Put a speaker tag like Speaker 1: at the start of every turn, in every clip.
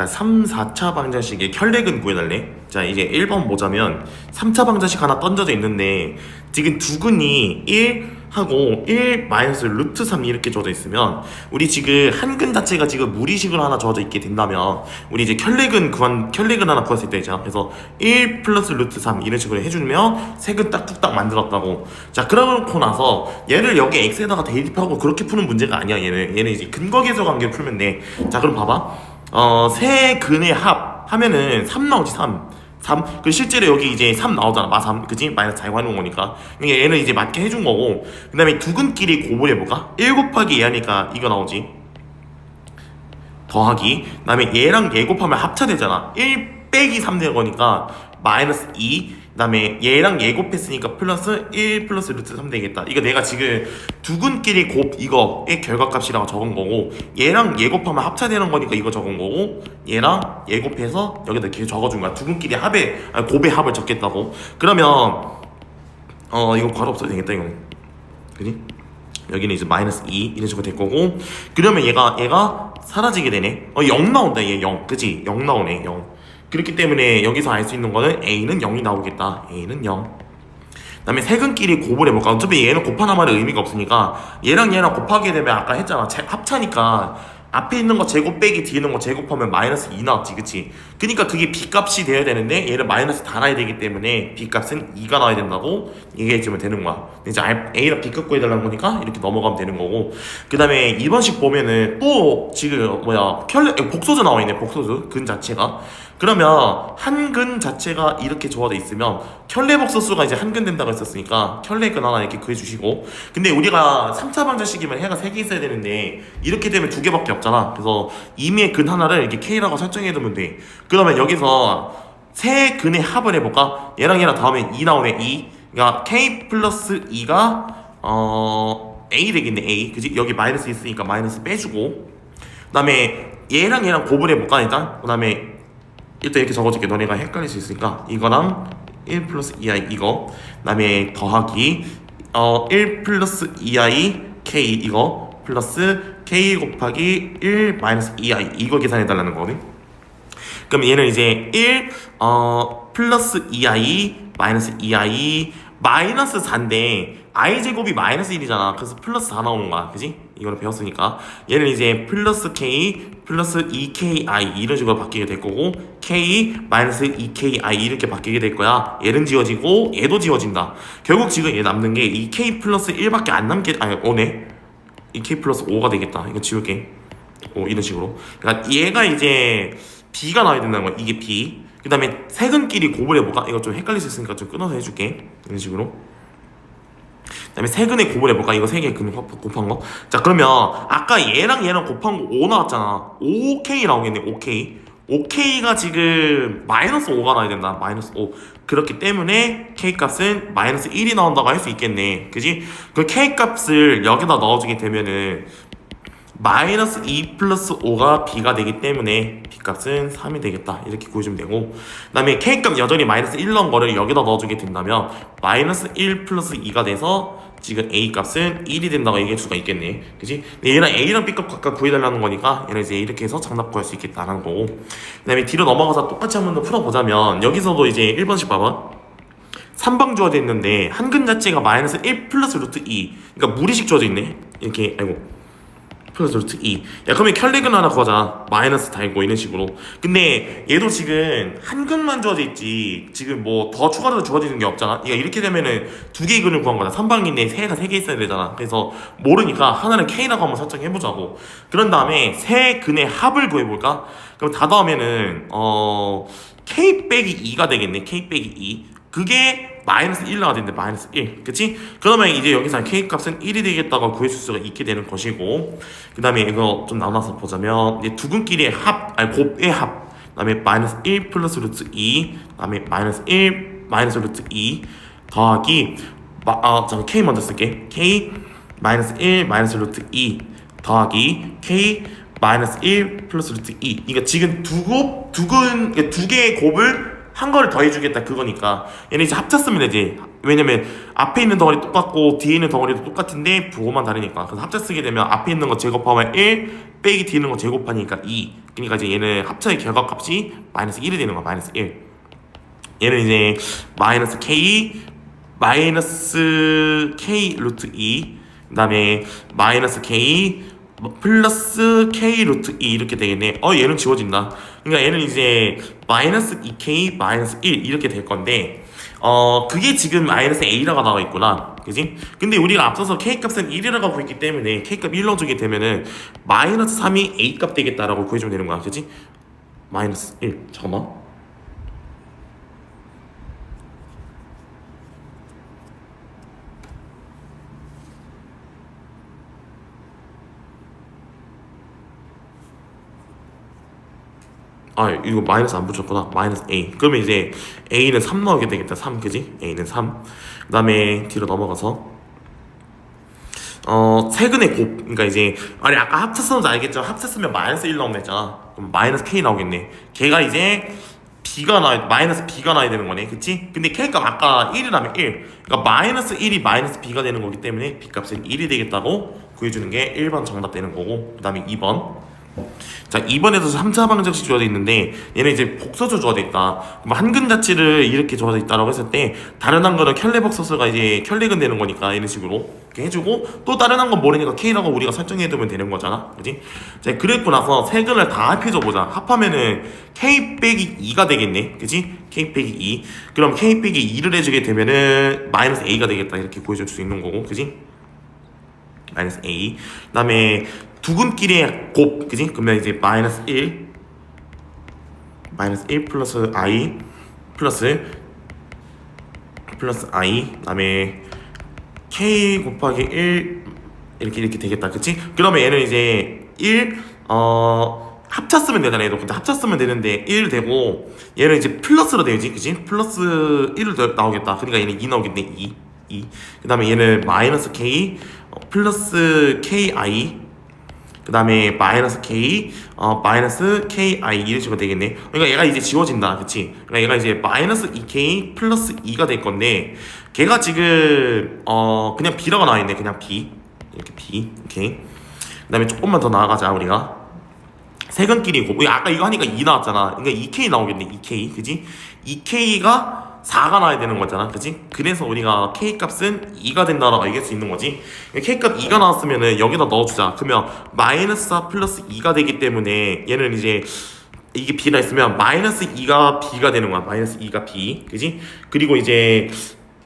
Speaker 1: 자, 3, 4차 방정식의 혈렉은 구해달래. 자, 이제 1번 보자면 3차 방정식 하나 던져져 있는데 지금 두근이 1 하고 1 마이너스 루트 3 이렇게 주어져 있으면 우리 지금 한 근 자체가 지금 무리식으로 하나 주어져 있게 된다면 우리 이제 혈렉은 구한 혈렉은 하나 수 있다 있잖아. 그래서 1 플러스 루트 3 이런 식으로 해주면 색은 딱 뚝딱 만들었다고. 자, 그러고 나서 얘를 여기 x에다가 대입하고 그렇게 푸는 문제가 아니야. 얘는 얘는 이제 근거 계수 관계를 풀면 돼. 자, 그럼 봐봐. 어, 세 근의 합 하면은 3 나오지 3. 3. 그 실제로 여기 이제 3 나오잖아. 마 3. 그지? 마이너스 잘 해놓은 거니까. 그러니까 얘는 이제 맞게 해준 거고. 그 다음에 두 근끼리 고분해볼까? 1 곱하기 2 하니까 이거 나오지. 더하기. 그 다음에 얘랑 얘 곱하면 합쳐되잖아. 1 빼기 3 되는 거니까 마이너스 2. 그 다음에 얘랑 얘 곱했으니까 플러스 1 플러스 루트 3 되겠다. 이거 내가 지금 두 근끼리 곱 이거의 결과값이라고 적은 거고 얘랑 얘 곱하면 합쳐되는 거니까 이거 적은 거고 얘랑 얘 곱해서 여기다 이렇게 적어준 거야. 두 근끼리 합의 아니, 곱의 합을 적겠다고. 그러면 어 이거 괄호 없어도 되겠다 이거는. 그지? 여기는 이제 마이너스 2 이런 식으로 될 거고 그러면 얘가 얘가 사라지게 되네 어 0 나온다 얘 0 그지 0 나오네 0 그렇기 때문에 여기서 알 수 있는 거는 A는 0이 나오겠다. A는 0 그 다음에 세근끼리 곱을 해볼까? 어차피 얘는 곱하나 말은 의미가 없으니까 얘랑 얘랑 곱하게 되면 아까 했잖아. 제- 합차니까 앞에 있는 거 제곱 빼기 뒤에 있는 거 제곱하면 마이너스 2 나왔지 그치? 그니까 그게 B값이 돼야 되는데 얘를 마이너스 달아야 되기 때문에 B값은 2가 나와야 된다고 얘기해주면 되는 거야. 이제 알- A랑 B값 구해달라는 거니까 이렇게 넘어가면 되는 거고. 그 다음에 2번식 보면은 또 지금 뭐야? 켤레 복소주 나와 있네 복소주 근 자체가 그러면 한근 자체가 이렇게 조화돼 있으면 켤레복소수가 이제 한근 된다고 했었으니까 켤레근 하나 이렇게 구해주시고. 근데 우리가 3차 방정식이면 해가 3개 있어야 되는데 이렇게 되면 두 개밖에 없잖아. 그래서 임의의 근 하나를 이렇게 K라고 설정해두면 돼. 그러면 여기서 세 근의 합을 해볼까? 얘랑 얘랑 다음에 2 나오네 2 그러니까 K 플러스 2가 어 A 되겠네 A. 그지? 여기 마이너스 있으니까 마이너스 빼주고. 그 다음에 얘랑 얘랑 곱을 해볼까 일단? 그 다음에 일단 이렇게 적어줄게. 너네가 헷갈릴 수 있으니까. 이거랑 1 플러스 2i 이거. 그 다음에 더하기 어 1 플러스 2i k 이거 플러스 k 곱하기 1 마이너스 2i 이거 계산해 달라는 거거든. 그럼 얘는 이제 1 어, 플러스 2i 마이너스 2i 마이너스 4인데 i 제곱이 마이너스 1이잖아. 그래서 플러스 4 나오는 거야. 그지? 이거를 배웠으니까. 얘는 이제 플러스 k 플러스 2ki 이런 식으로 바뀌게 될 거고 k 마이너스 2ki 이렇게 바뀌게 될 거야. 얘는 지워지고 얘도 지워진다. 결국 지금 얘 남는 게 2k 플러스 1밖에 안 남게 아니 오네? 2k 플러스 5가 되겠다. 이거 지울게. 오 이런 식으로. 그러니까 얘가 이제 B가 나와야 된다는 거야. 이게 B 그 다음에 세근끼리 곱을 해볼까? 이거 좀 헷갈릴 수 있으니까 좀 끊어서 해줄게 이런 식으로 그 다음에 세근의 곱을 해볼까? 이거 세개근 곱한 거. 자, 그러면 아까 얘랑 얘랑 곱한 거 5 나왔잖아. 5K 나오겠네, 5K. 5K가 지금 마이너스 5가 나와야 된다. 마이너스 5. 그렇기 때문에 K 값은 마이너스 1이 나온다고 할 수 있겠네. 그지? 그 K 값을 여기다 넣어주게 되면은 마이너스 2 플러스 5가 B가 되기 때문에 B 값은 3이 되겠다. 이렇게 구해주면 되고 그 다음에 K 값 여전히 마이너스 1 넣은 거를 여기다 넣어주게 된다면 마이너스 1 플러스 2가 돼서 지금 A 값은 1이 된다고 얘기할 수가 있겠네. 그지? 얘랑 A랑 B 값 각각 구해달라는 거니까 얘는 이제 이렇게 해서 장답 구할 수 있겠다라는 거고 그 다음에 뒤로 넘어가서 똑같이 한 번 더 풀어보자면 여기서도 이제 1번씩 봐봐. 3방 주어져 있는데 한 근 자체가 마이너스 1 플러스 루트 2 그러니까 무리식 주어져 있네. 이렇게 아이고 루트 2. 야 그러면 켤레근 하나 구하자. 마이너스 달고 이런 식으로. 근데 얘도 지금 한 근만 주어져 있지. 지금 뭐 더 추가로 주어지는 게 없잖아. 그러니까 이렇게 되면은 두 개의 근을 구한 거다. 3방인데 세가 세 개 있어야 되잖아. 그래서 모르니까 하나는 K라고 한번 설정해보자고. 그런 다음에 세 근의 합을 구해볼까? 그럼 다 더하면은 어 K 빼기 2가 되겠네. K 빼기 2. 그게 마이너스 1 나와야 되는데 마이너스 1 그치? 그러면 이제 여기서 K 값은 1이 되겠다고 구해줄 수가 있게 되는 것이고 그 다음에 이거 좀 나눠서 보자면 이제 두 근끼리의 합 아니 곱의 합. 그 다음에 마이너스 1 플러스 루트 2 그 다음에 마이너스 1 마이너스 루트 2 더하기 마, 아, 잠깐 K 먼저 쓸게. K 마이너스 1 마이너스 루트 2 더하기 K 마이너스 1 플러스 루트 2 이거 지금 두 곱 두근 그러니까 두 개의 곱을 한 거를 더 해주겠다 그거니까. 얘는 이제 합쳤으면 되지 왜냐면 앞에 있는 덩어리 똑같고 뒤에 있는 덩어리도 똑같은데 부호만 다르니까. 그래서 합쳐 쓰게 되면 앞에 있는 거 제곱하면 1 빼기 뒤에 있는 거 제곱하니까 2 그러니까 이제 얘는 합쳐의 결과값이 마이너스 1이 되는 거야 마이너스 1 얘는 이제 마이너스 k 마이너스 k 루트 2 그 다음에 마이너스 k 뭐 플러스 k 루트 2 이렇게 되겠네. 어 얘는 지워진다. 그러니까 얘는 이제 마이너스 2k 마이너스 1 이렇게 될 건데 어 그게 지금 마이너스 a라고 나와 있구나. 그지? 근데 우리가 앞서서 k 값은 1이라고 하고 있기 때문에 k 값1 넣어주게 되면은 마이너스 3이 a 값 되겠다라고 구해주면 되는 거야. 그지? 마이너스 1 잠깐만 아 이거 마이너스 안 붙였구나. 마이너스 a. 그러면 이제 a는 3 넣게 되겠다. 3 그지? a는 3 그 다음에 뒤로 넘어가서 어 세근의 곱. 그러니까 이제 아니 아까 합쳤으면 알겠죠 합쳤으면 마이너스 1 나온다 했잖아. 그럼 마이너스 k 나오겠네. 걔가 이제 b가 나 마이너스 b가 나야 되는 거네. 그치? 근데 k 값 아까 1이라면 1 그러니까 마이너스 1이 마이너스 b가 되는 거기 때문에 b 값은 1이 되겠다고 구해주는 게 1번 정답 되는 거고 그 다음에 2번 자 2번에도 3차 방정식 주어져 있는데 얘는 이제 복서조 주어져 있다. 그럼 한근 자체를 이렇게 주어져 있다라고 했을 때 다른 한 거는 켤레 복서스가 이제 켤레근 되는 거니까 이런 식으로 이렇게 해주고 또 다른 한 건 모르니까 K라고 우리가 설정해두면 되는 거잖아. 그지? 자 그랬고 나서 세 근을 다 합해줘 보자. 합하면은 K 빼기 2가 되겠네. 그지? K 빼기 2 그럼 K 빼기 2를 해주게 되면은 마이너스 A가 되겠다. 이렇게 구해줄 수 있는 거고. 그지? 마이너스 A. 그 다음에 두근끼리의 곱 그지? 그러면 이제 마이너스 1 마이너스 1 플러스 i 플러스 플러스 i 그 다음에 k 곱하기 1 이렇게 이렇게 되겠다 그치? 그러면 얘는 이제 1 어 합쳤으면 되잖아 얘도 근데 합쳤으면 되는데 1 되고 얘는 이제 플러스로 되지 그치? 플러스 1을 나오겠다 그러니까 얘는 2 나오겠네 2 2. 그 다음에 얘는 마이너스 k 어, 플러스 ki 그 다음에 마이너스 k 어 마이너스 ki 이런 식으로 되겠네. 그러니까 얘가 이제 지워진다. 그치? 그러니까 얘가 이제 마이너스 2k 플러스 2가 될 건데 걔가 지금 어 그냥 b라고 나와 있네. 그냥 b. 이렇게 b. 오케이. 그 다음에 조금만 더 나아가자 우리가. 세근끼리고. 아까 이거 하니까 2 나왔잖아. 그러니까 2k 나오겠네. 2k 그지? 2k가 4가 나야 되는 거잖아. 그지 그래서 우리가 k 값은 2가 된다라고 얘기할 수 있는 거지. K 값 2가 나왔으면은 여기다 넣어주자. 그러면 마이너스 4 플러스 2가 되기 때문에 얘는 이제 이게 b가 있으면 마이너스 2가 b가 되는 거야. 마이너스 2가 b. 그지 그리고 이제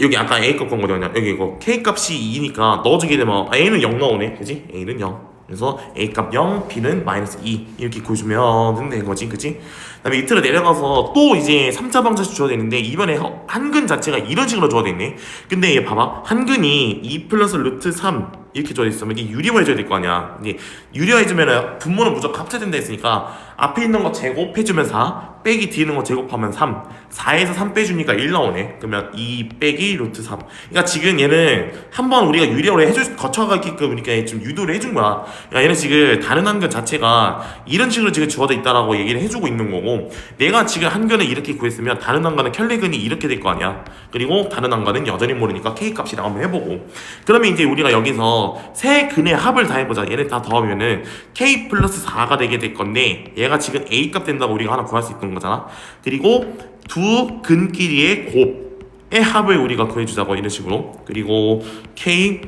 Speaker 1: 여기 아까 a 값 건 거냐 여기 이거 k 값이 2니까 넣어주게 되면 a는 0 나오네. 그지 a는 0 그래서 a 값 0, b는 마이너스 2 이렇게 구해주면 되는 거지 그치? 그 다음에 이틀을 내려가서 또 이제 3차 방정식 주어져 있는데 이번에 허- 한근 자체가 이런 식으로 주어져 있네. 근데 얘 봐봐. 한근이 2 플러스 루트 3 이렇게 주어져 있으면 이게 유리화해줘야 될 거 아니야. 이제 유리화해주면 분모는 무조건 합쳐진다 했으니까 앞에 있는 거 제곱해주면 4 빼기 뒤에 있는 거 제곱하면 3 4에서 3 빼주니까 1 나오네. 그러면 2 빼기 루트 3 그러니까 지금 얘는 한 번 우리가 유리화를 해줄 거쳐가게끔 이렇게 좀 유도를 해준 거야. 그러니까 얘는 지금 다른 한근 자체가 이런 식으로 지금 주어져 있다라고 얘기를 해주고 있는 거고 내가 지금 한근을 이렇게 구했으면 다른 한근은 켤레근이 이렇게 될 거 아니야. 그리고 다른 한근은 여전히 모르니까 K 값이랑 한번 해보고. 그러면 이제 우리가 여기서 세 근의 합을 다 해보자. 얘네 다 더하면은 K 플러스 4가 되게 될 건데 얘가 지금 A 값 된다고 우리가 하나 구할 수 있는 거잖아. 그리고 두 근끼리의 곱의 합을 우리가 구해주자고 이런 식으로. 그리고 K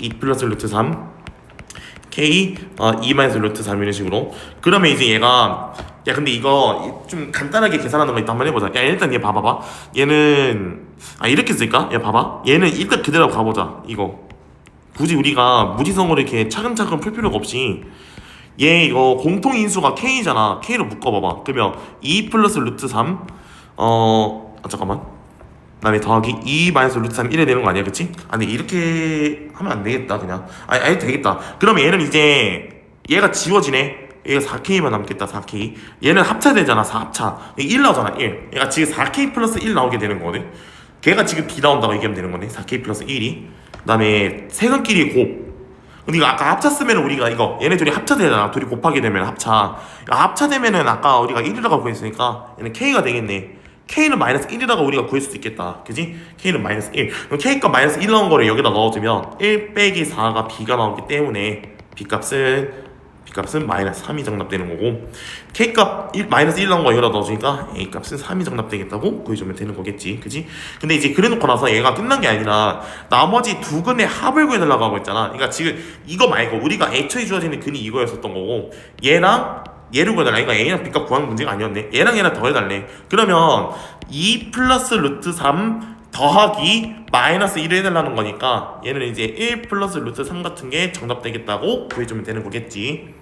Speaker 1: 2 플러스 루트 3 K 어, 2 마이너스 루트 3 이런 식으로. 그러면 이제 얘가 야 근데 이거 좀 간단하게 계산하는 거 일단 한번 해보자. 야 일단 얘 봐봐봐. 얘는 아 이렇게 쓸까? 얘 봐봐. 얘는 일단 그대로 가보자 이거. 굳이 우리가 무지성으로 이렇게 차근차근 풀 필요가 없이 얘 이거 공통 인수가 K잖아. K로 묶어봐봐. 그러면 2 플러스 루트 3 어... 아 잠깐만. 그 다음에 더하기 2 마이너스 루트 3 1에 되는 거 아니야? 그치? 아 근데 이렇게 하면 안 되겠다 그냥. 아니 아니 되겠다. 그러면 얘는 이제 얘가 지워지네. 얘가 4K만 남겠다 4K 얘는 합차되잖아 4합차. 1 나오잖아 1 얘가 지금 4K 플러스 1 나오게 되는 거거든. 걔가 지금 B 나온다고 얘기하면 되는 거네. 4K 플러스 1이. 그 다음에 세근끼리 곱 근데 이거 아까 합쳤으면 우리가 이거 얘네 둘이 합차되잖아. 둘이 곱하게 되면 합차. 합차되면은 아까 우리가 1이라고 구했으니까 얘는 K가 되겠네. K는 마이너스 1이라고 우리가 구할 수도 있겠다. 그지? K는 마이너스 1 그럼 K값 마이너스 1 나온 거를 여기다 넣어주면 1 빼기 4가 B가 나오기 때문에 B 값은 B값은 마이너스 3이 정답되는 거고 K값 1, 마이너스 1 나온 거 여기다 넣어주니까 A값은 3이 정답되겠다고 구해주면 되는 거겠지. 그지? 근데 이제 그래놓고 나서 얘가 끝난 게 아니라 나머지 두 근의 합을 구해달라고 하고 있잖아. 그러니까 지금 이거 말고 우리가 애초에 주어지는 근이 이거였었던 거고 얘랑 얘를 구해달라. 그러니까 A랑 B값 구하는 문제가 아니었네. 얘랑 얘랑 더해달래. 그러면 2 플러스 루트 3 더하기 마이너스 1을 해달라는 거니까 얘는 이제 1 플러스 루트 3 같은 게 정답 되겠다고 구해주면 되는 거겠지